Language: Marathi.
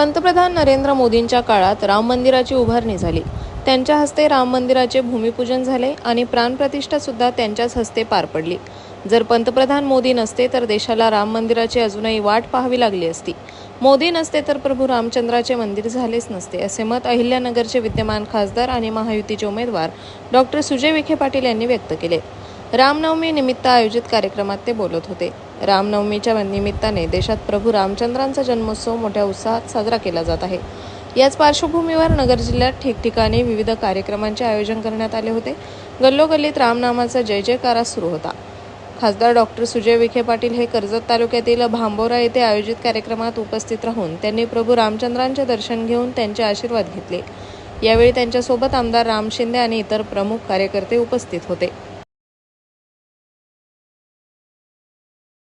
पंतप्रधान नरेंद्र मोदींच्या काळात राम मंदिराची उभारणी झाली. त्यांच्या हस्ते राम मंदिराचे भूमिपूजन झाले आणि प्राणप्रतिष्ठासुद्धा त्यांच्याच हस्ते पार पडली. जर पंतप्रधान मोदी नसते तर देशाला राम मंदिराची अजूनही वाट पाहावी लागली असती. मोदी नसते तर प्रभू रामचंद्राचे मंदिर झालेच नसते असे मत अहिल्यानगरचे विद्यमान खासदार आणि महायुतीचे उमेदवार डॉक्टर सुजय विखे पाटील यांनी व्यक्त केले. रामनवमी निमित्त आयोजित कार्यक्रमात ते बोलत होते. रामनवमीच्या निमित्ताने देशात प्रभू रामचंद्रांचा जन्मोत्सव मोठ्या उत्साहात साजरा केला जात आहे. याच पार्श्वभूमीवर नगर जिल्ह्यात ठिकठिकाणी विविध कार्यक्रमांचे आयोजन करण्यात आले होते. गल्लोगल्लीत रामनामाचा जय जयकारा सुरू होता. खासदार डॉक्टर सुजय विखे पाटील हे कर्जत तालुक्यातील भांबोरा येथे आयोजित कार्यक्रमात उपस्थित राहून त्यांनी प्रभू रामचंद्रांचे दर्शन घेऊन त्यांचे आशीर्वाद घेतले. यावेळी त्यांच्यासोबत आमदार राम शिंदे आणि इतर प्रमुख कार्यकर्ते उपस्थित होते.